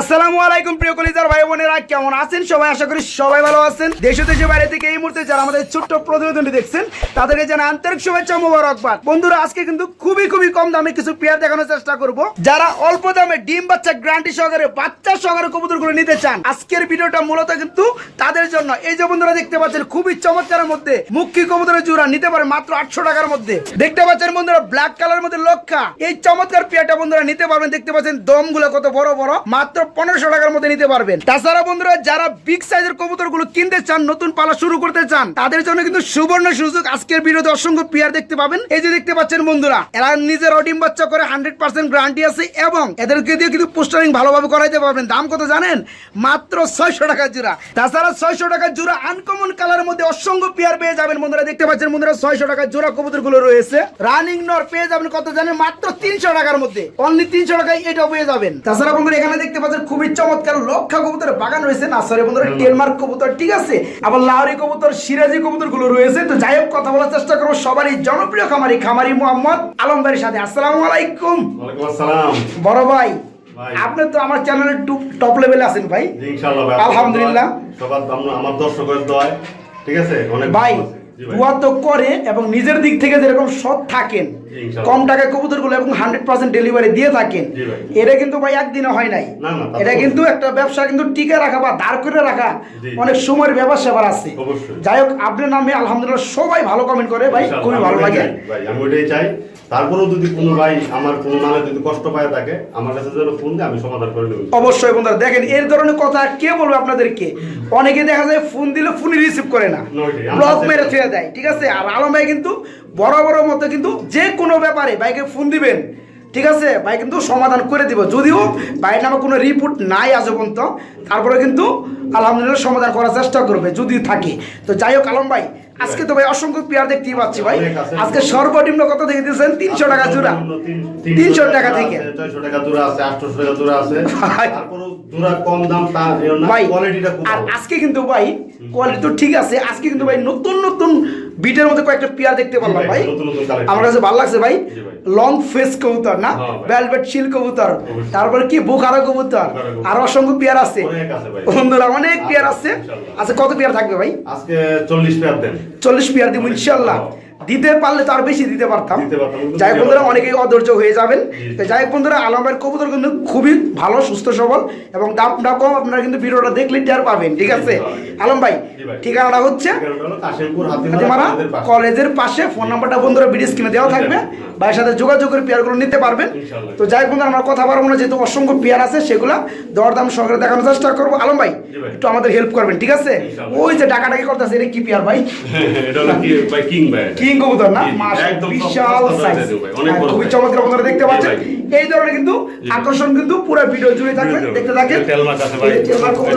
আসসালামু আলাইকুম প্রিয় কলিজার ভাই বোনেরা, কেমন আছেন সবাই? আশা করি সবাই ভালো আছেন। দেশ ও দেশের বাইরে থেকে এই মুহূর্তে যারা আমাদের ছোট্ট প্রতিবেদনটি দেখছেন, তাদেরকে জানা আন্তরিক শুভেচ্ছা মোবারকবাদ। বন্ধুরা, আজকে কিন্তু খুবই খুবই কম দামে কিছু পেয়ার দেখানোর চেষ্টা করব। যারা অল্প দামে ডিম বাচ্চা গ্রান্টি সহকারে, বাচ্চা সহকারে কবুতরগুলো নিতে চান, আজকের ভিডিওটা মূলত কিন্তু তাদের জন্য। এই যে বন্ধুরা, দেখতে পাচ্ছেন, খুবই চমৎকারের মধ্যে মুখী কবুতরের জোড়া, নিতে পারে মাত্র আটশো টাকার মধ্যে। দেখতে পাচ্ছেন বন্ধুরা ব্ল্যাক কালার মধ্যে লক্ষা। এই চমৎকার পেয়ারটা বন্ধুরা, নিতে পারবেন। দেখতে পাচ্ছেন, দমগুলো কত বড় বড়, মাত্র পনেরোশো টাকার মধ্যে নিতে পারবেন। তাছাড়া বন্ধুরা, যারা বিগ সাইজের কবুতরগুলো কিনতে চান, নতুন পালা শুরু করতে চান, তাদের জন্য কিন্তু সুবর্ণ সুযোগ আজকের ভিডিওতে অসংখ্য পেয়ার দেখতে পাবেন। এই যে দেখতে পাচ্ছেন বন্ধুরা, এরা নিজের ডিম বাচ্চা করে হান্ড্রেড পার্সেন্ট গ্যারান্টি আছে এবং এদেরকে দিয়ে কিন্তু পোস্টারিং ভালোভাবে করাইতে পারবেন। দাম কত জানেন? মাত্র ছয়শো টাকা জোড়া। তাছাড়া ছয়শো টাকা জোড়া আনকমন কালারের মধ্যে অসংখ্য পেয়ার পেয়ে যাবেন বন্ধুরা। দেখতে পাচ্ছেন বন্ধুরা, ছয়শো টাকা জোড়া কবুতরগুলো রয়েছে। রানিং নর পেয়ে যাবেন কত জানেন? মাত্র তিনশো টাকার মধ্যে। অনলি তিনশো টাকায় এটাও পেয়ে যাবেন। তাছাড়া বন্ধুরা, এখানে দেখতে পাচ্ছেন খুবই চমৎকার লক্ষা কবুতরের বাগান রয়েছে নার্সারি বন্ধুরা টেলমার্ক কবুতর ঠিক আছে? আবার লাহরি কবুতর সিরাজি কবুতরগুলো রয়েছে। তো যাই হোক কথা বলার চেষ্টা করব সবারই জনপ্রিয় খামারি খামারি মোহাম্মদ আলম ভাইয়ের সাথে। আসসালামু আলাইকুম। আসসালাম। বড় ভাই। আপনি তো আমার চ্যানেলে টপ লেভেলে আছেন ভাই। ইনশাআল্লাহ আলহামদুলিল্লাহ। সবার আমার দর্শকের দয় ঠিক আছে? অনেক ভাই। দুয়া তো করে এবং নিজের দিক থেকে যেরকম সৎ থাকেন কম টাকায় কবুতরগুলো এবং হান্ড্রেড পার্সেন্ট ডেলিভারি দিয়ে থাকেন এটা কিন্তু ভাই একদিনে হয় নাই। এটা কিন্তু একটা ব্যবসা কিন্তু টিকে রাখা বা দাঁড় করে রাখা অনেক সময়ের ব্যাপার সেবার আছে। যাই হোক আপনার নামে আলহামদুলিল্লাহ সবাই ভালো কমেন্ট করে ভাই। খুবই ভালো লাগে। আমি ওটাই চাই। তারপরেও যদি কোনো ভাই আমার কোনো মানে যদি কষ্ট পায় থাকে আমার কাছে যেন ফোন দিয়ে আমি সমাধান করে নেব। অবশ্যই বন্ধুরা দেখেন এর ধরনের কথা কে বলবে আপনাদেরকে? অনেকে দেখা যায় ফোন দিলে ফোনই রিসিভ করে না। ব্লক মেরে করি। দেয় ঠিক আছে? আর আলম ভাই কিন্তু বড় বড় মতো কিন্তু যে কোনো ব্যাপারে ভাইকে ফোন দিবেন ঠিক আছে? ভাই কিন্তু সমাধান করে দিব। যদিও ভাইয়ের নামে কোনো রিপোর্ট নাই আজ পর্যন্ত তারপরে কিন্তু আলহামদুলিল্লাহ সমাধান করার চেষ্টা করবে যদি থাকে। তো যাই হোক আলম ভাই আজকে তো ভাই অসংখ্য পেয়ার দেখতেই পাচ্ছি ভাই। আজকে সর্বনিম্ন কত দেখে দিয়েছেন? তিনশো টাকা জোড়া। তিনশো টাকা থেকে। ছয়শো টাকা দূরে আছে আটশো টাকা দূরে আছে। ভাই। কম দাম তা ভাই কোয়ালিটিটা আর আজকে কিন্তু ভাই কোয়ালিটি তো ঠিক আছে আজকে কিন্তু ভাই নতুন নতুন বিটের মধ্যে কয়েকটা পিয়ার দেখতে পারলাম ভাই। আমার কাছে ভালো লাগছে ভাই। লং ফেস কবুতর না? হ্যাঁ। ভেলভেট শিল কবুতর। তারপর কি? বোকারো কবুতর। আর অসংখ্য পিয়ার আছে। বন্ধুরা অনেক পিয়ার আছে। আচ্ছা কত পিয়ার থাকবে ভাই? আজকে চল্লিশ পিয়ার দেন। চল্লিশ পিয়ার দিব ইনশাল্লাহ। ভালো। দিতে পারলে তো আর বেশি দিতে পারতাম। যাই বন্ধুরা অনেকেই অধৈর্য হয়ে যাবেন। তো যাই বন্ধুরা আলমের কবুতর কিন্তু খুবই ভালো সুস্থ সবল এবং দামটা কম আপনারা কিন্তু ভিডিওটা দেখলে টের পাবেন ঠিক আছে? আলম ভাই ঠিকানাটা হচ্ছে? কলেজের পাশে। ফোন নাম্বারটা বন্ধুরা ভিডিও স্ক্রিনে দেওয়া থাকবে। ভাইয়ের সাথে যোগাযোগ করে পেয়ারগুলো নিতে পারবেন। তো যাই বন্ধুরা আমরা কথা পারব না যেহেতু অসংখ্য পেয়ার আছে সেগুলা দরদাম সহকারে দেখানোর চেষ্টা করব। আলম ভাই একটু আমাদের হেল্প করবেন ঠিক আছে? ওই যে ডাকাডাকি করতেছে এটা কি পেয়ার ভাই? কি ভাই কিং কবুতর না? বিশাল সাইজ বড় খুবই চমৎকার আপনারা দেখতে পাচ্ছেন। এই ধরনের কিন্তু আকর্ষণ কিন্তু পুরো ভিডিও জুড়ে থাকবে। ভিডিও দেখতে। থাকেন?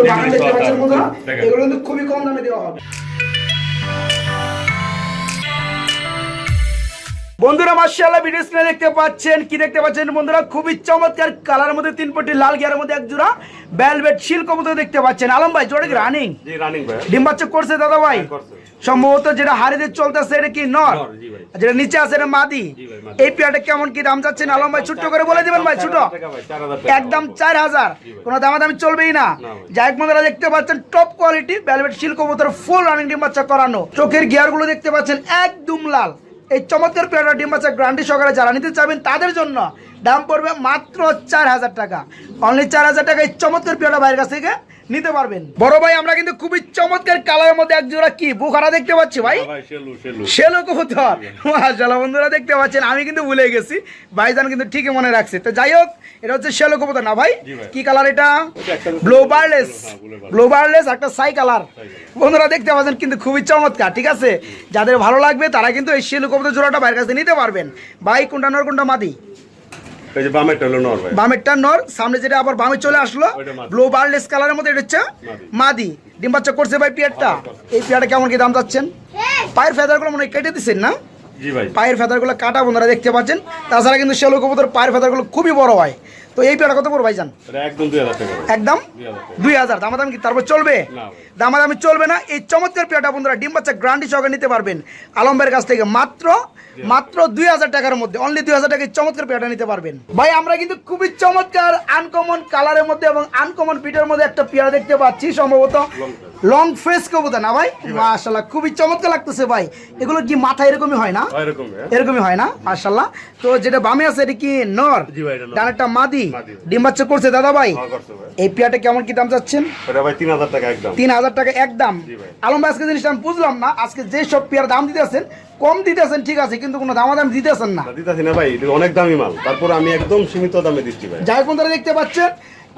টিভি দেখতে পাচ্ছেন বন্ধুরা এগুলো কিন্তু খুবই কম দামে দেওয়া হবে। বন্ধুরা মার্শাল্লাহ ভিডিও স্ক্রিনে দেখতে পাচ্ছেন। কি দেখতে পাচ্ছেন বন্ধুরা? খুবই চমৎকার কালার মধ্যে তিন পটি লাল গিয়ারের মধ্যে এক জোড়া ভেলভেট শিল কবুতর দেখতে পাচ্ছেন। আলম ভাই জোড়া রানিং ডিম বাচ্চা করছে দাদা ভাই? হ্যাঁ, সম্ভবত যেটা হারিতে চলতেছে এটা কি নর? যেটা নিচে আছে এটা মাদি। এই পেয়ারটা কেমন কি দাম যাচ্ছে আলম ভাই ছোট্ট করে বলে দিবেন ভাই ছোট। একদম চার হাজার। কোনো দামাদামি চলবেই না। যাই বন্ধুরা দেখতে পাচ্ছেন টপ কোয়ালিটি ভেলভেট শিল কবুতর ফুল রানিং ডিম বাচ্চা করানো। চোখের গিয়ারগুলো দেখতে পাচ্ছেন একদম লাল। এই চমৎকার পেয়ারা ডিম বাচ্চা গ্রান্ডি সকালে যারা নিতে চাবেন তাদের জন্য দাম পড়বে মাত্র চার হাজার টাকা। অনলি চার হাজার টাকা এই চমৎকার পেয়ারা ভাইয়ের কাছ থেকে নিতে পারবেন। বড় ভাই আমরা কিন্তু খুবই চমৎকার কালারের মধ্যে এক জোড়া কি? বুখারা দেখতে পাচ্ছি ভাই? সেলো শেলু। শেলো কবুতর। মাশাআল্লাহ বন্ধুরা দেখতে পাচ্ছেন আমি কিন্তু ভুলে গেছি। ভাইজান কিন্তু ঠিকই মনে রাখছে। তো যাই হোক এটা হচ্ছে শেলো কবুতর। না ভাই? কি কালার এটা? এটা একটা- ব্লু বার্লেস হ্যাঁ, blue barless। ব্লু বার্লেস একটা সাই কালার বন্ধুরা দেখতে পাচ্ছেন কিন্তু খুবই চমৎকার ঠিক আছে? যাদের ভালো লাগবে তারা কিন্তু এই শেলো কবুতর জোড়াটা ভাইয়ের কাছে নিতে পারবেন। ভাই কোনটা নর কোনটা মাদি? এই যে বামেরটা নর বামেরটা নর সামনে যেটা আবার বামে চলে আসলো। ব্লু বার্লেস কালারের মধ্যে এটা হচ্ছে মাদি। ডিম বাচ্চা করছে ভাই পিয়ারটা। এই পিয়ারটা কেমন কি দাম যাচ্ছেন পায়ের ফেদারগুলো মনে হয় কেটে দিচ্ছেন না। পায়ের ফেদারগুলো কাটা বন্ধুরা দেখতে পাচ্ছেন। তাছাড়া কিন্তু শেলো কবুতর পায়ের ফেদারগুলো খুবই বড় হয়। তো এই পেয়ারটা কত পড়বে ভাইজান? একদম দুই হাজার টাকা টাকা। দামাদাম কি? তারপর চলবে। দামাদামি চলবে না। এই চমৎকার পেয়ারটা বন্ধুরা ডিম বাচ্চা গ্রান্ডি সহকারে নিতে পারবেন। আলমবাইয়ের কাছ থেকে মাত্র মাত্র দুই হাজার টাকার মধ্যে অনলি দুই হাজার টাকায় চমৎকার পেয়ারটা নিতে পারবেন। ভাই আমরা কিন্তু খুবই চমৎকার আনকমন কালারের মধ্যে এবং আনকমন পিটের মধ্যে একটা পেয়ারা দেখতে পাচ্ছি সম্ভবত। লং ফেস কবুতর না ভাই? মাশাল্লাহ খুবই চমৎকার লাগতেছে ভাই। এগুলো কি মাথা এরকমই হয় না? হয় এরকম হ্যাঁ? এরকমই হয় না? মাশাল্লাহ তো যেটা বামে আছে এটা কি নর। ডানেরটা মাদি। ডিম বাচ্চা করছে দাদা ভাই? হ্যাঁ, ভাই। এই পেয়ারটা কেমন কি দাম চাচ্ছেন? তিন হাজার টাকা একদম। তিন হাজার টাকা একদম। আলম ভাই আজকে জিনিসটা আমি বুঝলাম না। আজকে যে সব পেয়ার দাম দিতেছেন কম দিতেছেন ঠিক আছে কিন্তু কোনো দামাদাম দিতেছেন না। দিতাছি না ভাই এটা অনেক দামি মাল। তারপর আমি একদম সীমিত দামে দিচ্ছি ভাই। যাই বন্ধুরা দেখতে পাচ্ছেন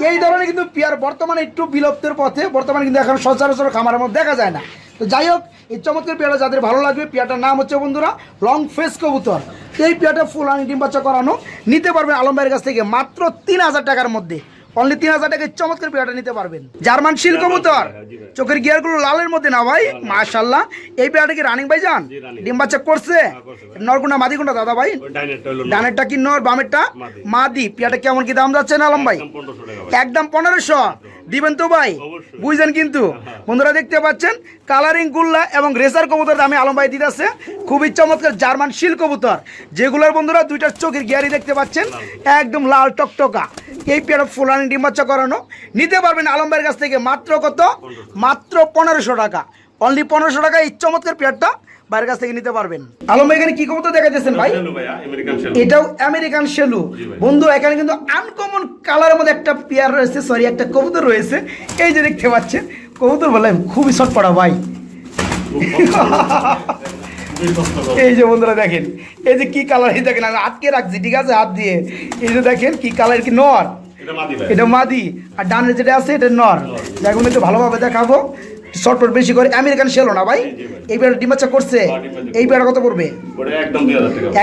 এই ধরনের কিন্তু পেয়ার বর্তমানে একটু বিলুপ্তের পথে, বর্তমানে কিন্তু এখন সচরাচর খামারের মধ্যে দেখা যায় না। তো যাই হোক, এই চমৎকার পেয়ারা যাদের ভালো লাগবে, পেয়ারটার নাম হচ্ছে বন্ধুরা, লং ফেস কবুতর। এই পেয়ারটা ফুল আনি ডিম বাচ্চা করানো। নিতে পারবে আলম ভাইয়ের কাছ থেকে মাত্র তিন হাজার টাকার মধ্যে। অনলি তিন হাজার টাকায় চমৎকার পেয়ারটা নিতে পারবেন। জার্মান শিল কবুতর। ভাই। চোখের গিয়ারগুলো লালের মধ্যে না ভাই? মাশাল্লাহ এই পেয়ারটা কি রানিং ভাই যান ডিম বাচ্চা করছে? করছে ভাই। নরগুন্ডা দাদা ভাই? ডানেরটা কি নর বামেরটা? মাদি। পেয়ারটা কেমন কি দাম যাচ্ছে না আলম ভাই? একদম পনেরোশো টাকা দিবেন তো ভাই। বুঝছেন কিন্তু? বন্ধুরা দেখতে পাচ্ছেন? কালারিং গুল্লা এবং রেসার কবুতর দামে আলম ভাই দিতেছে। খুবই চমৎকার জার্মান শিল কবুতর। যেগুলোর বন্ধুরা দুইটা চোখের গিয়ারি দেখতে পাচ্ছেন। একদম লাল টকটকা। এই পেয়ারা ফুলানি ডিম বাচ্চা করানো নিতে পারবেন আলম ভাইয়ের কাছ থেকে মাত্র কত? মাত্র পনেরোশো টাকা। অনলি পনেরোশো টাকা এই চমৎকার পেয়ারটা বাইরের কাছ থেকে নিতে পারবেন। আলম ভাই এখানে কি কবুতর দেখাইতেছেন ভাই? এটাও আমেরিকান শেলু বন্ধু এখানে কিন্তু আনকমন কালারের মধ্যে একটা পেয়ার রয়েছে সরি একটা কবুতর রয়েছে। এই যে দেখতে পাচ্ছেন কবুতর বললাম খুবই শর্ট ভাই। এই যে বন্ধুরা দেখেন এই যে কি কালার এই দেখেন আমি আটকে রাখছি ঠিক আছে হাত দিয়ে। এই যে দেখেন কি কালার কি নর। এটা মাদি আর ডানের যেটা আছে এটা নর। দেখুন একটু ভালোভাবে দেখাবো। শর্টপট বেশি করে আমেরিকান শেলো না ভাই? এই বেড়া ডিমাচ্ছা করছে। এই বেড়া কত পড়বে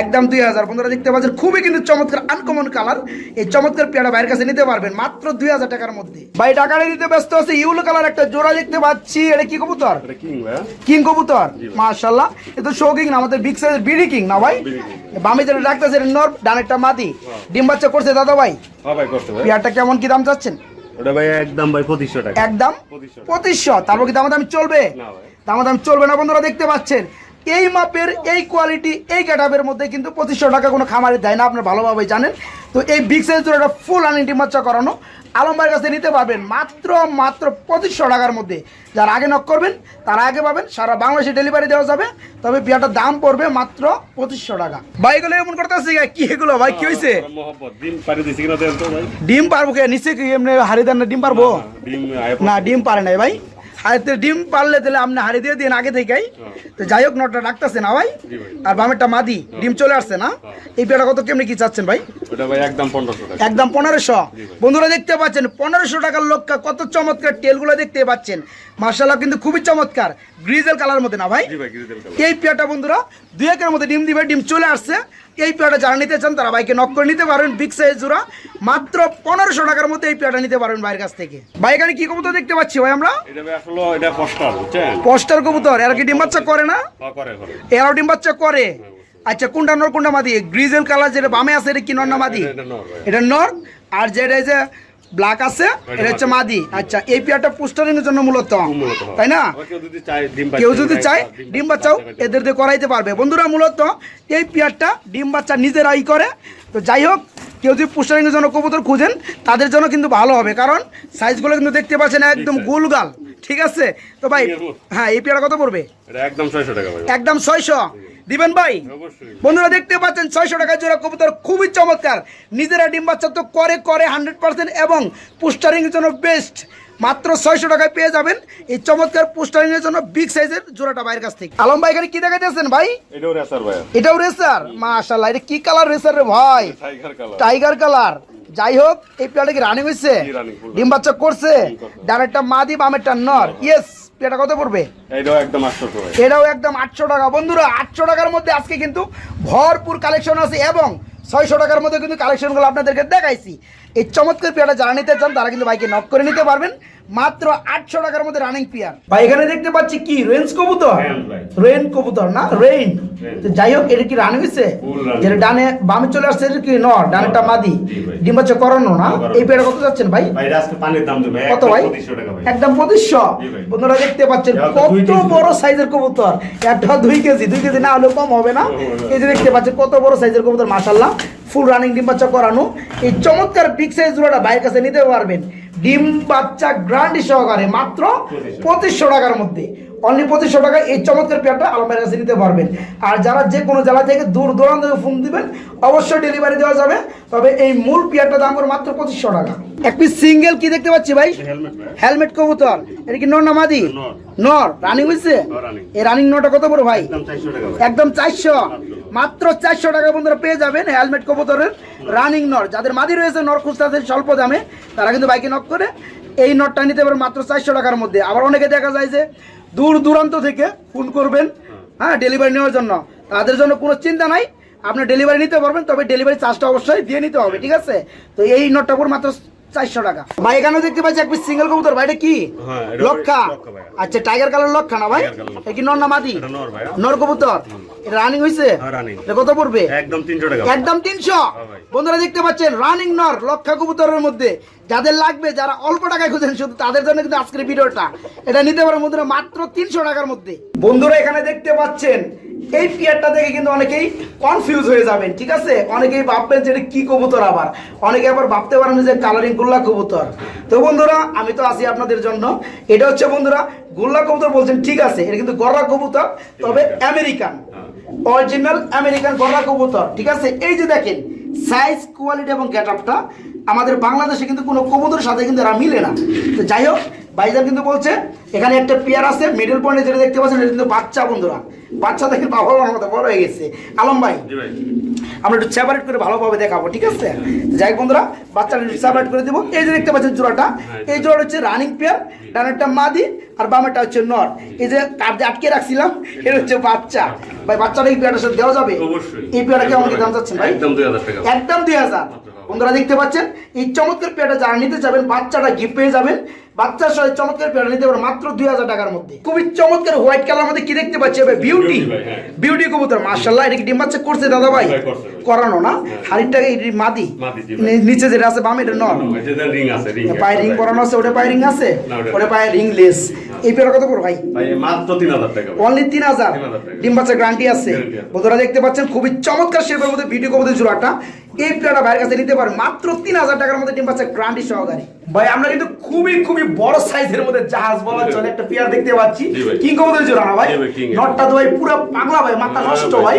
একদম দুই হাজার টাকা। বন্ধুরা দেখতে পাচ্ছেন খুবই কিন্তু চমৎকার আনকমন কালার এই চমৎকার পেয়ারা ভাইয়ের কাছে নিতে পারবেন মাত্র দুই হাজার টাকার মধ্যে। ভাই টাকাটা দিতে ব্যস্ত আছে ইউলো কালার একটা জোড়া দেখতে পাচ্ছি। এটা কি কবুতর? কিং কবুতর? মাশাল্লাহ এ তো শো কিং না আমাদের বিগ সাইজের বিডি কিং না ভাই। বামে যেটা ডাকতেছে নর ডানেরটা মাদি। ডিম বাচ্চা করছে দাদা হ্যাঁ ভাই। পেয়ারটা কেমন কি দাম চাচ্ছেন? ওটা ভাই একদম ভাই পঁচিশশো টাকা। একদম? পঁচিশশো। পঁচিশশো? তারপর কি দামাদামি চলবে? না ভাই। দামাদামি চলবে না বন্ধুরা দেখতে পাচ্ছেন। এই মাপের এই কোয়ালিটি এই ক্যাটাপের মধ্যে কিন্তু পঁচিশশো টাকা কোনো খামারে দেয় না আপনি ভালোভাবে জানেন। তো এই বিগ সাইজ একটা ফুল আনিটি মাচ্চা করানো। আলমবাইয়ের কাছে নিতে পারবেন মাত্র মাত্র পঁচিশশো টাকার মধ্যে। যারা আগে নক করবেন তারা আগে পাবেন সারা বাংলাদেশে ডেলিভারি দেওয়া যাবে। তবে বিয়াটার দাম পড়বে মাত্র পঁচিশশো টাকা। ভাই এগুলো এমন করতেছে কি এগুলো? ভাই কি হয়েছে ডিম পারব কে? নিশ্চয়ই কি এমনি হারি দেন না ডিম পারব? না ডিম পারে নাই ভাই। আর ডিম পারলে তাহলে আপনি হারি দিয়ে দিন আগে থেকেই। তো যাই হোক নটা ডাকতেছে না ভাই। আর বামেরটা মাদি ডিম চলে আসছে না? এই পেয়ারা কত কেমনি কি চাচ্ছেন ভাই? একদম পনেরোশো একদম পনেরোশো। বন্ধুরা দেখতে পাচ্ছেন পনেরোশো টাকার লক্ষ্য কত চমৎকার টেলগুলো দেখতে পাচ্ছেন। মার্শাল্লাহ কিন্তু খুবই চমৎকার। গ্রিজেল কালার মধ্যে না ভাই? এই পেয়ারটা বন্ধুরা দুই একের মধ্যে ডিম দিবে ডিম চলে আসছে। এই পেয়ারটা যারা নিতে চান তারা বাইকে নক করে নিতে পারেন বিগ সাইজ জোড়া। মাত্র পনেরোশো টাকার মধ্যে এই পেয়ারটা নিতে পারেন বাইরের কাছ থেকে। ভাই এখানে কি কবুতর দেখতে পাচ্ছি ভাই আমরা? পোস্টার কবুতর। এরা কি ডিম বাচ্চা করে না? হ্যাঁ, এরাও ডিম বাচ্চা করে। আচ্ছা কোনটা নর কোনটা মাদি? গ্রিজেল কালার যেটা বামে আছে এটা কি নর না মাদি? এটা নর আর যেটা যে ব্ল্যাক আছে এটা হচ্ছে মাদি। আচ্ছা এই পেয়ারটা পোস্টারিং এর জন্য মূলত। তাই না? কেউ যদি চায় ডিম বাচ্চাও বাচ্চা এদের দিয়ে করাইতে পারবে। বন্ধুরা মূলত এই পেয়ারটা ডিম বাচ্চা নিজেরাই করে। তো যাই হোক কেউ যদি পুষ্টারিংয়ের জন্য কবুতর খুঁজেন তাদের জন্য কিন্তু ভালো হবে। কারণ সাইজগুলো কিন্তু দেখতে পাচ্ছেন একদম গোলগাল। ঠিক আছে? তো ভাই হ্যাঁ এই পেয়ারা কত পড়বে? একদম ছয়শো টাকা একদম ছয়শো। দিবেন ভাই? বন্ধুরা দেখতে পাচ্ছেন ছয়শো টাকা জোড়া কবুতর খুবই চমৎকার। নিজেরা ডিম বাচ্চা তো করে করে হান্ড্রেড পার্সেন্ট এবং পোস্টারিং এর জন্য বেস্ট মাত্র ছয়শো টাকায় পেয়ে যাবেন এই চমৎকার পোস্টারিং এর জন্য বিগ সাইজের জোড়াটা বাইরের কাছ থেকে। আলম ভাই এখানে কি দেখাইতেছেন ভাই? এটাও রেসার ভাই এটাও রেসার এটা কি কালার রেসার রে ভাই? টাইগার কালার যাই হোক এই পেয়ারটা কি রানিং হয়েছে ডিম বাচ্চা করছে? ডানেরটা মাদি বামেরটা নর। ইয়েস পেয়ারটা কত পড়বে? এটাও একদম আটশো ভাই এটাও একদম আটশো টাকা। বন্ধুরা আটশো টাকার মধ্যে আজকে কিন্তু ভরপুর কালেকশন আছে এবং ছয়শো টাকার মধ্যে কিন্তু কালেকশনগুলো আপনাদেরকে দেখাইছি। এই চমৎকার পেয়ারটা যারা নিতে চান তারা কিন্তু বাইকে নক করে নিতে পারবেন। মাত্র আটশো টাকার মধ্যে রানিং পেয়ার ভাই এখানে দেখতে পাচ্ছি কি? রেঞ্জ কবুতর? রেন কবুতর না? রেইন যাই হোক এটা কি রান হয়েছে? যেটা ডানে বামে চলে আসছে এটা কি নর? ডানেটা মাদি। জি ডিম বাচ্চা করানো না? এই পেয়ারটা কত যাচ্ছেন ভাই? ভাই এটা আজকে পানির দাম দেবে। কত ভাই? পঁচিশশো টাকা ভাই। একদম পঁচিশশো। বন্ধুরা দেখতে পাচ্ছেন কত বড় সাইজের কবুতর। একটা দুই কেজি। দুই কেজি না হলেও কম হবে না। এই যে দেখতে পাচ্ছেন কত বড় সাইজের কবুতর মাশাল্লাহ ফুল রানিং ডিম বাচ্চা করানো। এই চমৎকার বিগ সাইজ জোড়াটা বাইরের কাছে নিতে পারবেন। ডিম বাচ্চা গ্রান্ডি সহকারে মাত্র পঁচিশশো। টাকার মধ্যে। অনলি পঁচিশশো টাকা এই চমৎকার পেয়ারটা আলমের কাছে নিতে পারবেন। আর যারা যে কোনো জেলা থেকে দূর দূরান্ত ফোন দিবেন অবশ্যই ডেলিভারি দেওয়া যাবে। তবে এই মূল পেয়ারটা দাম করে মাত্র পঁচিশশো টাকা। এক পিস সিঙ্গেল কি দেখতে পাচ্ছি ভাই? হেলমেট কবুতর। এটা কি নর না মাদি? নর। রানিং হয়েছে এই রানিং নটা কত বড় ভাই? একদম চারশো ভাই। একদম চারশো। মাত্র। চারশো টাকা বন্ধুরা পেয়ে যাবেন হেলমেট কবুতরের রানিং নর। যাদের মাদি রয়েছে নর খুঁজতে স্বল্প দামে। তারা কিন্তু বাইকে নক করে। এই নটটা নিতে পারে মাত্র চারশো টাকার মধ্যে। আবার অনেকে দেখা যায় যে দূর দূরান্ত থেকে ফোন করবেন হ্যাঁ ডেলিভারি নেওয়ার জন্য। তাদের জন্য কোনো চিন্তা নাই, আপনি ডেলিভারি নিতে পারবেন, তবে ডেলিভারি চার্জটা অবশ্যই দিয়ে নিতে হবে, ঠিক আছে? তো এই নটটা পুরো মাত্র চারশো টাকা। ভাই এখানেও দেখতে পাচ্ছি এক পিস সিঙ্গেল কবুতর ভাই এটা কি? হ্যাঁ, লক্ষা। আচ্ছা টাইগার কালার লক্ষা না ভাই। এটা কি নর না মাদি? নর কবুতর। রানিং হয়েছে হ্যাঁ, কত পড়বে? একদম তিনশো টাকা একদম তিনশো। হ্যাঁ বন্ধুরা দেখতে পাচ্ছেন রানিং নর লক্ষা কবুতরের মধ্যে। যাদের লাগবে যারা অল্প টাকায় খুঁজেন শুধু তাদের জন্য কিন্তু আজকের ভিডিওটা। এটা নিতে পারেন বন্ধুরা মাত্র তিনশো টাকার মধ্যে। বন্ধুরা এখানে দেখতে পাচ্ছেন এই পিয়ারটা দেখে কিন্তু অনেকেই কনফিউজ হয়ে যাবেন ঠিক আছে? অনেকেই ভাববেন যে এটা কি কবুতর আবার? অনেকে আবার ভাবতে পারেন যে কালারিং গোল্লা কবুতর। তো বন্ধুরা আমি তো আছি আপনাদের জন্য। এটা হচ্ছে বন্ধুরা গোল্লা কবুতর বলছেন ঠিক আছে এটা কিন্তু গররা কবুতর তবে আমেরিকান অরিজিনাল আমেরিকান গররা কবুতর ঠিক আছে? এই যে দেখেন সাইজ কোয়ালিটি এবং গেট আপটা আমাদের বাংলাদেশে কিন্তু কোনো কবুতরের সাথে কিন্তু এরা মিলে না। তো যাই হোক ভাইজান কিন্তু বলছে এখানে একটা পেয়ার আছে মিডল পয়েন্টে যেটা দেখতে পাচ্ছেন এটা কিন্তু বাচ্চা বন্ধুরা। বাচ্চা দেখে বাবা মার মতো বড় হয়ে গেছে। আলম ভাই আমরা একটু সেপারেট করে ভালোভাবে দেখাবো ঠিক আছে? যাই হোক বন্ধুরা বাচ্চাটা সেপারেট করে দিব। এই যে দেখতে পাচ্ছেন জোড়াটা এই জোড়াটা হচ্ছে রানিং পেয়ার ডানেরটা মাদি আর বামেরটা হচ্ছে নর। এই যে কাঠ যে আটকে রাখছিলাম এটা হচ্ছে বাচ্চা। ভাই বাচ্চাটা এই পেয়ারটার সাথে দেওয়া যাবে? এই পেয়ারটা কেমন দাম চাচ্ছেন ভাই? একদম দুই হাজার। একদম দুই হাজার। বন্ধুরা দেখতে পাচ্ছেন? এই চমৎকার পেয়ারটা যারা নিতে যাবেন বাচ্চাটা গিফট পেয়ে যাবেন। বাচ্চার এই চমৎকার পেয়ারটা নিতে পারেন মাত্র দুই হাজার টাকার মধ্যে। খুবই চমৎকার হোয়াইট কালার মধ্যে কি দেখতে পাচ্ছি? ভাই বিউটি ভাই, হ্যাঁ। বিউটি কবুতর মার্শাল্লাহ এটা কি ডিম বাচ্চা করছে দাদা ভাই? ভাই। করানো না? হাড়িটা এই মাদি। নিচে যেটা আছে বামে এটা আছে পায়ে রিং করানো আছে ওটা পায়ে রিং আছে? ওটা- পায়ে রিং লেস। এই পেয়ারটা কত করে ভাই? মাত্র তিন হাজার টাকা। অনলি তিন হাজার। ডিম বাচ্চা গ্যারান্টি আছে। আছে। বন্ধুরা দেখতে পাচ্ছেন খুবই চমৎকার শেপের মধ্যে ভিডিও কবুতর জোড়াটা এই প্লেয়ারটা বাইরের কাছে নিতে পারে। মাত্র তিন হাজার টাকার মধ্যে ডিম পাচ্ছে গ্রান্টি সহকারে। ভাই আমরা কিন্তু খুবই খুবই বড় সাইজের মধ্যে জাহাজ বলা চলে একটা পেয়ার দেখতে পাচ্ছি। কিং কবুতর জোড়া না ভাই। নটটা তো ভাই পুরো পাগলা ভাই মাথা হ্যাঁ নষ্ট ভাই।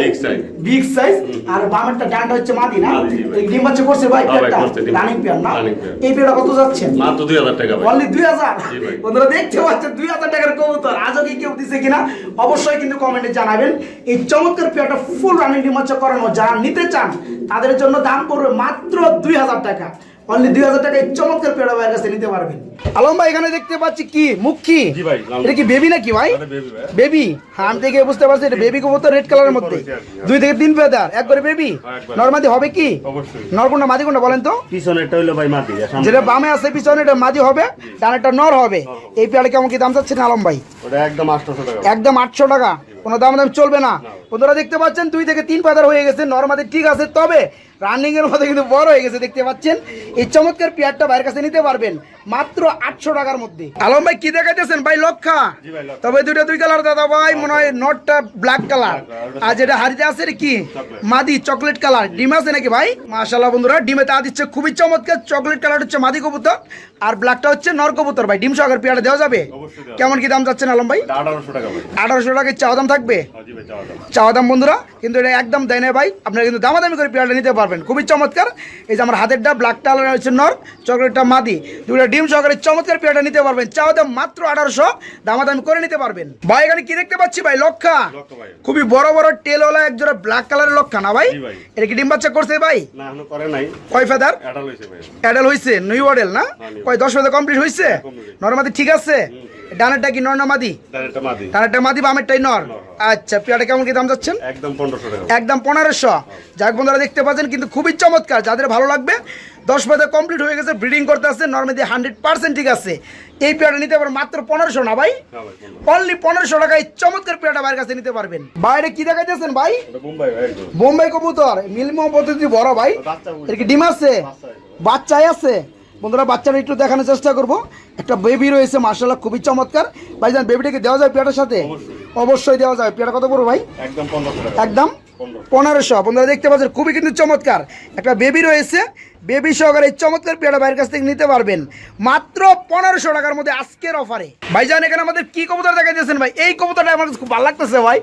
বিগ সাইজ আর বামেরটা ডানটা হচ্ছে মাদি না। এই ডিম বাচ্চা করছে ভাই পেয়ারটা। রানিং পেয়ার না? এই পেয়ারটা কত যাচ্ছেন মাত্র দুই হাজার টাকা ভাই। অনলি দুই হাজার? জি ভাই। বন্ধুরা দেখতে পাচ্ছেন দুই হাজার টাকার কবুতর। আজও কি কেউ দিছে কিনা? অবশ্যই কিন্তু কমেন্টে জানাবেন। এই চমৎকার পেয়ারটা ফুল রানিং ডিমাচ্ছা করানো যারা নিতে চান তাদের জন্য দাম পড়বে মাত্র দুই হাজার টাকা। অনলি দুই হাজার টাকা চমৎকার পেয়ারা ভাইয়ের কাছে নিতে পারবেন। আলম ভাই এখানে দেখতে পাচ্ছি কি? মুখ কি? জি ভাই, লাল। এটা কি বেবি নাকি ভাই। বেবি থেকে বুঝতে পারছি এটা বেবি কবুতর রেড কালারের মধ্যে। হ্যাঁ। দুই থেকে তিন ফেদার একবারে বেবি? হ্যাঁ, একবারে। নর্মাদি হবে কি? অবশ্যই। নরকুন্ডা মাদি কোনটা বলেন তো? পিছনেরটা হইল ভাই মাটি যেটা বামে আছে পিছনে এটা মাদি হবে ডানেরটা নর হবে। এই পেয়ারে কেমন কি দাম চাচ্ছেন আলম ভাই? ওটা একদম আটশোশো টাকা। একদম আটশো টাকা। কোনো দাম দাম চলবে না। বন্ধুরা দেখতে পাচ্ছেন দুই থেকে তিন পাতার হয়ে গেছে। নর্মাদি ঠিক আছে তবে রানিং এর মধ্যে কিন্তু বড় হয়ে গেছে দেখতে পাচ্ছেন? এই চমৎকার পেয়ারটা বাইরের কাছে নিতে পারবেন মাত্র আটশো টাকার মধ্যে। আলম ভাই কি দেখাইতেছেন? ভাই লক্ষা। জি তবে দুইটা দুই কালার দাদা ভাই মনে হয় নটটা ব্ল্যাক কালার। আর যেটা হারিতে আছে রে কি? মাদি চকলেট কালার। ডিম আছে নাকি ভাই? মাশাল্লাহ বন্ধুরা ডিমে তা দিচ্ছে খুবই চমৎকার। চকলেট কালার হচ্ছে মাদি কবুতর। আর ব্ল্যাকটা হচ্ছে নর কবুতর ভাই। ডিম সহকার পেয়ারটা দেওয়া যাবে? কেমন কি দাম চাচ্ছেন আলম ভাই? আঠারোশো টাকা টাকায় চাওয়া দাম থাকবে? হ্যাঁ, চাওয়া দাম। চাওয়া দাম বন্ধুরা কিন্তু এটা একদম দেয় না ভাই। আপনারা কিন্তু দামাদামি করে পেয়ারটা নিতে পারবেন। খুবই চমৎকার। এই যে আমার হাতেরটা ব্ল্যাক কালার হচ্ছে নর চকলেটটা মাদি। দুটো ডিম সহকারে চমৎকার পেয়ারটা নিতে পারবেন। চাওয়া দাম মাত্র আঠারোশো। দামাদামি করে নিতে পারবেন। ভাই এখানে কি দেখতে পাচ্ছি ভাই? লক্ষা। খুবই বড় বড় টেলওয়ালা এক জোড়া ব্ল্যাক কালারের লক্ষা না ভাই? এটা কি ডিম বাচ্চা করছে ভাই? কয় ফেদার অ্যাডাল হয়েছে নিউ অডেল না? হ্যাঁ, কয় দশ ফেদার কমপ্লিট হয়েছে। নর্মাদি ঠিক আছে? ডানেরটা কি নর না মাদি? ডানেরটা মাদি। বামেরটাই নর। আচ্ছা পেয়ারটা কেমন কি দাম যাচ্ছেন? একদম পনেরোশো একদম পনেরোশো। যাক বন্ধুরা দেখতে পাচ্ছেন কিন্তু খুবই চমৎকার। যাদের ভালো লাগবে দশ পাতা কমপ্লিট হয়ে গেছে ব্রিডিং করতে আসছে নর্মালি হান্ড্রেড পার্সেন্ট ঠিক আছে। এই পেয়ারটা নিতে পারবেন মাত্র পনেরোশো না ভাই? অনলি পনেরোশো। টাকায় চমৎকার পেয়ারটা বাইরের কাছে নিতে পারবেন। বাইরে কি দেখাইতেছেন ভাই? মুম্বাই বোম্বাই কবুতর মিলমো পদ্ধতি বড় ভাই। এর কি ডিম আছে। বাচ্চাই আছে? বন্ধুরা বাচ্চারা একটু দেখানোর চেষ্টা করব। একটা বেবি রয়েছে মার্শাল্লাহ খুবই চমৎকার। ভাই জান বেবিটাকে দেওয়া যায় পেয়ারের সাথে? অবশ্যই। দেওয়া যায়। পেয়ারা কত করব ভাই? একদম একদম? পনেরোশো। বন্ধুরা দেখতে পাচ্ছেন খুবই কিন্তু চমৎকার। একটা বেবি রয়েছে বেবি সহকারে এই চমৎকার পেয়ারা বাইরের কাছ থেকে নিতে পারবেন। মাত্র পনেরোশো টাকার মধ্যে আজকের অফারে। ভাইজান এখানে আমাদের কি কবুতর দেখা দিয়েছেন ভাই? এই কবুতরটা আমার কাছে খুব ভালো লাগতেছে ভাই।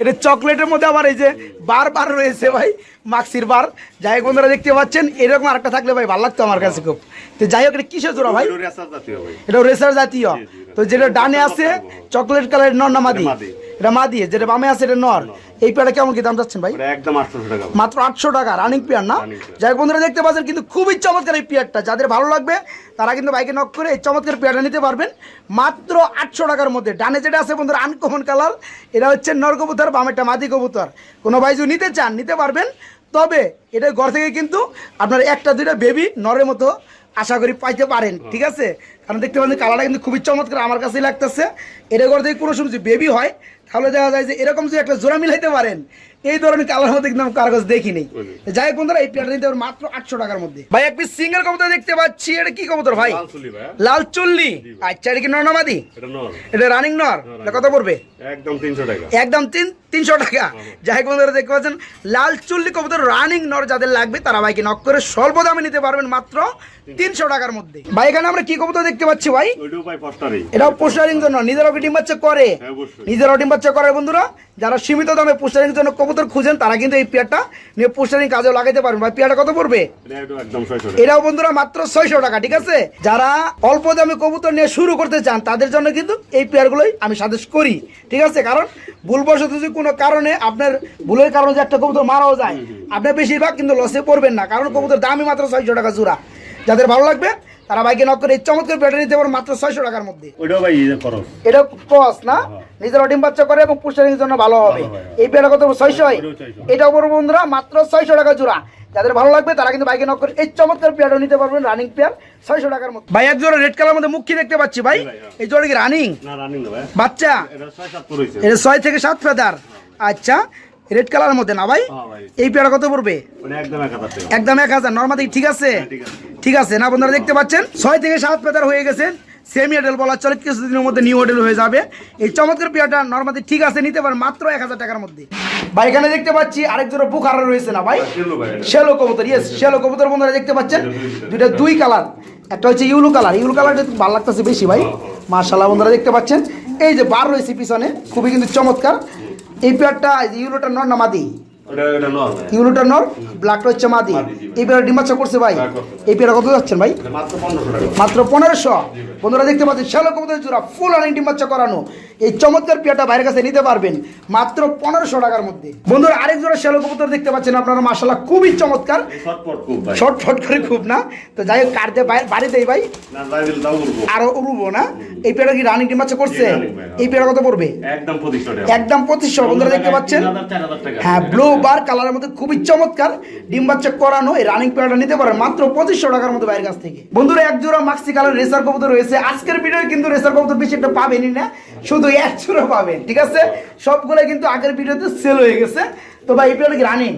এটা চকলেটের মধ্যে আবার এই যে বার বার রয়েছে ভাই মাক্সির বার। যাই হোক বন্ধুরা দেখতে পাচ্ছেন এরকম আরেকটা থাকলে ভাই ভালো লাগতো আমার কাছে খুব। তো যাই হোক এটা কিসের জোড়া ভাই? ভাই। এটা রেসার জাতীয়। তো যেটা ডানে আছে চকলেট কালারের নর না মাদি? এটা। এটা মাদি যেটা বামে আছে এটা নর। এই পেয়ারটা কেমন কি দাম যাচ্ছেন ভাই? একদম আটশোশো টাকা। মাত্র আটশো টাকা রানিং পেয়ার না? যাই হোক বন্ধুরা দেখতে পাচ্ছেন কিন্তু খুবই চমৎকার এই পেয়ারটা। যাদের ভালো লাগবে তারা কিন্তু বাইকে নক করে এই চমৎকার পেয়ারটা নিতে পারবেন। মাত্র আটশো টাকার মধ্যে। ডানে যেটা আছে বন্ধুরা আনকমন কালার। এটা হচ্ছে নর কবুতর বামেরটা মাদি কবুতর। কোনো ভাই যদি নিতে চান নিতে পারবেন। তবে এটা ঘর থেকে কিন্তু আপনার একটা দুইটা বেবি নরের মতো আশা করি পাইতে পারেন। ঠিক আছে? কারণ দেখতে পাচ্ছেন কালারটা কিন্তু খুবই চমৎকার আমার কাছেই লাগতেছে। এটা ঘর থেকে কোনো সময় বেবি হয় তাহলে দেখা যায় যে এরকম যদি একটা জোড়া মিলাইতে পারেন এই ধরনের কালার মধ্যে কিন্তু আমি কারও কাছে দেখিনি যাই বন্ধুরা এই পেয়ারটা নিতে মাত্র আটশো টাকার মধ্যে। ভাই এক পিস সিঙ্গেল কবুতর দেখতে পাচ্ছি এটা কি কবুতর ভাই? লাল চুল্লি আচ্ছা এটা কি নর্নামাদি? এটা রানিং নর? এটা কত পড়বে? একদম তিনশো টাকা। একদম তিন তিনশো টাকা। যাই হোক বন্ধুরা দেখতে পাচ্ছেন লাল চুল্লি কবুতর রানিং নর যাদের লাগবে তারা ভাইকে নক করে স্বল্প দামে নিতে পারবেন মাত্র তিনশো টাকার মধ্যে। ভাই এখানে আমরা কি কবুতর দেখতে পাচ্ছি ভাই? এটাও পোস্টারিং জন্য। নিজেরাও ডিম বাচ্চা করে? হ্যাঁ। নিজেরাও ডিম বাচ্চা করে বন্ধুরা। যারা সীমিত দামে পোস্টারিং জন্য কবুতর খুঁজেন তারা কিন্তু এই পেয়ারটা নিয়ে পোস্টারিং কাজেও লাগাইতে পারবেন ভাই পেয়ারটা কত পড়বে? এটাও বন্ধুরা মাত্র ছয়শো টাকা ঠিক আছে? যারা অল্প দামে কবুতর নিয়ে শুরু করতে চান তাদের জন্য কিন্তু এই পেয়ারগুলোই আমি সাজেস্ট করি ঠিক আছে? কারণ ভুলবশত যদি কোনো কারণে আপনার ভুলের কারণে যে একটা কবুতর মারাও যায় আপনার বেশিরভাগ কিন্তু লসে পড়বেন না কারণ কবুতর দামই মাত্র ছয়শো টাকা জোড়া। যাদের ভালো লাগবে তারা বাইকে নক করে এই চমৎকার পেয়ারটা নিতে পারেন মাত্র ছয়শো টাকার মধ্যে। ওইটাও ভাই খরচ। এটা ক্রস না? নিজের ডিম বাচ্চা করে এবং পুষ্টারিং জন্য ভালো হবে। এই পেয়ারটা কত ছয়শো ওটাও 600 এটা বড় বন্ধুরা মাত্র ছয়শো টাকা জোড়া। যাদের ভালো লাগবে তারা কিন্তু বাইকে নক করে এই চমৎকার পেয়ারটা নিতে পারবেন রানিং পেয়ার ছয়শো টাকার মধ্যে। ভাই এক জোড়া রেড কালার মধ্যে মুখী দেখতে পাচ্ছি ভাই? ভাই, হ্যাঁ। এই জোড়া কি রানিং না রানিং না ভাই। বাচ্চা? এটা ছয় এটা ছয় থেকে সাত ফেদার আচ্ছা রেড কালারের মধ্যে না ভাই? হ্যাঁ এই পেয়ারা কত পড়বে? মানে একদম এক হাজার নর্মাদি ঠিক আছে? হ্যাঁ, ঠিক আছে। না বন্ধুরা দেখতে পাচ্ছেন? ছয় থেকে সাত পেতার হয়ে গেছে। সেমি হোটেল বলা চলে কিছুদিনের মধ্যে নিউ হোটেল হয়ে যাবে। এই চমৎকার পেয়ারটা নর্মাদি ঠিক আছে নিতে পারেন মাত্র এক হাজার টাকার মধ্যে। ভাই এখানে দেখতে পাচ্ছি আরেক জোড়া বুখারা রয়েছে না ভাই? ভাই। শেলো কবুতর ইয়েস শেলো কবুতর বন্ধুরা দেখতে পাচ্ছেন? দুইটা দুই কালার। একটা হচ্ছে ইউলু কালার। ইউলু কালারটা ভালো লাগতেছে বেশি ভাই। মার্শাল্লাহ বন্ধুরা দেখতে পাচ্ছেন? এই যে বার রয়েছে পিছনে খুবই কিন্তু চমৎকার। এই পেয়ারটা ইউলোটা নর না ইউলোটা নর ব্ল্যাকটা হচ্ছে মাদি। এই পেয়ারা ডিমাচ্ছা করছে ভাই। এই পেয়ারা কত যাচ্ছেন ভাই? মাত্র পনেরোশো বন্ধুরা দেখতে পাচ্ছেন শ্যালো কবুতর জোড়া ফুল আনিং ডিম বাচ্চা করানো। এই চমৎকার পেয়ারটা বাইরের কাছে নিতে পারবেন মাত্র পনেরোশো টাকার মধ্যে। বন্ধুরা আরেক জোড়া শ্যালো কবুতর দেখতে পাচ্ছেন আপনারা মাসাল্লাহ খুবই চমৎকার। ছটফট করে খুব না? তো যাই হোক কাটতে বাড়িতেই ভাই। আরও উড়বো না? এই পেয়ারা কি রানিং ডিম বাচ্চা করছে। এই পেয়ারা কত পড়বে? একদম পঁচিশশো একদম পঁচিশশো বন্ধুরা দেখতে পাচ্ছেন। হ্যাঁ ব্লু বার কালারের মধ্যে খুবই চমৎকার। ডিম বাচ্চা করানো এই রানিং পেয়ারটা নিতে পারেন মাত্র পঁচিশশো টাকার মধ্যে বাইরের কাছ থেকে। বন্ধুরা এক জোড়া মাক্সি কালার রেসার কবুতর রয়েছে। আজকের ভিডিও কিন্তু রেসার কবুতর বেশি একটা পাবেনই না শুধু এক জোড়া পাবেন ঠিক আছে? সবগুলো কিন্তু আগের ভিডিওতে সেল হয়ে গেছে। তো ভাই এই পেয়ারটা কি রানিং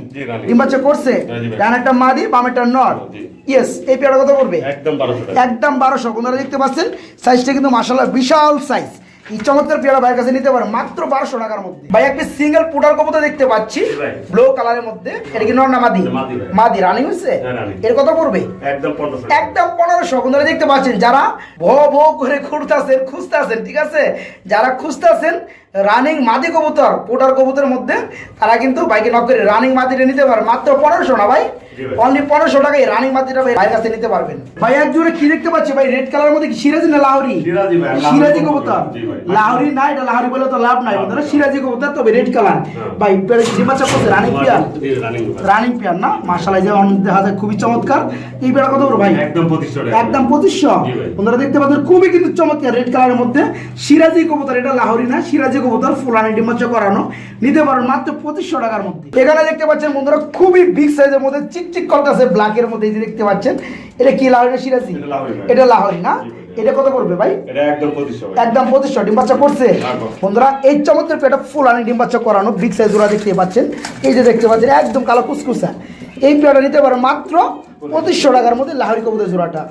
ডিম বাচ্চা করছে? হ্যাঁ, একটা ভাই। ডানারটা মাদি বামেরটা নর। জি। ইয়েস এই পেয়ারটা কত পড়বে? একদম বারোশো একদম বারোশো আপনারা দেখতে পাচ্ছেন? সাইজটা কিন্তু মাসাল্লাহ বিশাল সাইজ এই চমৎকার পেয়ারা ভাইয়ের কাছে নিতে পারেন মাত্র বারোশো টাকার মধ্যে। ভাই একটা সিঙ্গেল পুটার কবুতর দেখতে পাচ্ছি। ব্লু কালারের মধ্যে। এটা কি না মাদি? মাদি রানিং হচ্ছে হ্যাঁ, এর কত পড়বে? একদম পনেরোশো আপনারা দেখতে পাচ্ছেন যারা ভ ভ করে খুঁড়তেছেন খুঁজতেছেন ঠিক আছে? যারা খুঁজতেছেন রানিং মাদি কবুতর পোটার কবুতরের মধ্যে তারা কিন্তু বাইকে নক করে রানিং মাদিটা নিতে পারে। মাত্র পনেরোশো না ভাই। অনলি পনেরোশো টাকায় রানিং ভাই ভাইয়ের কাছে নিতে পারবেন। ভাই এক কি দেখতে পাচ্ছি ভাই রেড কালারের মধ্যে কি সিরাজি না লাহরি? সিরাজি কবুতর। লাহরি না এটা লাহরি বলে তো লাভ নাই বন্ধুরা। সিরাজি কবুতর তবে রেড কালার হ্যাঁ। ভাই যে বাচ্চা করছে রানিং পিয়ার রানিং পিয়ার না? যে অনেক দেখা যায় খুবই চমৎকার। এই পেড়া কত বড় ভাই? একদম একদম পঁচিশশো? জি বন্ধুরা দেখতে পাচ্ছেন খুবই কিন্তু চমৎকার রেড কালারের মধ্যে। সিরাজি কবুতর এটা লাহরি না সিরাজি কবুতর ফুলানি ডিমাচ্ছ করানো। নিতে পারেন মাত্র পঁচিশশো টাকার মধ্যে। এখানে দেখতে পাচ্ছেন বন্ধুরা খুবই বিগ সাইজের মধ্যে চিকচিক করতেছে ব্ল্যাকের মধ্যে এই যে দেখতে পাচ্ছেন এটা কি লাহোরি না সিরাজি? এটা লাহোরি না? এটা কত পড়বে ভাই? একদম পঁচিশশো ডিম বাচ্চা করছে? হ্যাঁ, বন্ধুরা এই চমৎকার পেটা ফুলানি ডিম বাচ্চা করানো বিগ সাইজ ওরা দেখতে পাচ্ছেন। এই যে দেখতে পাচ্ছেন একদম কালো কুসকুসা। এই পেটা নিতে পারো মাত্র পঁচিশশো টাকার মধ্যে লাহোরি কবুতর জোড়াটা।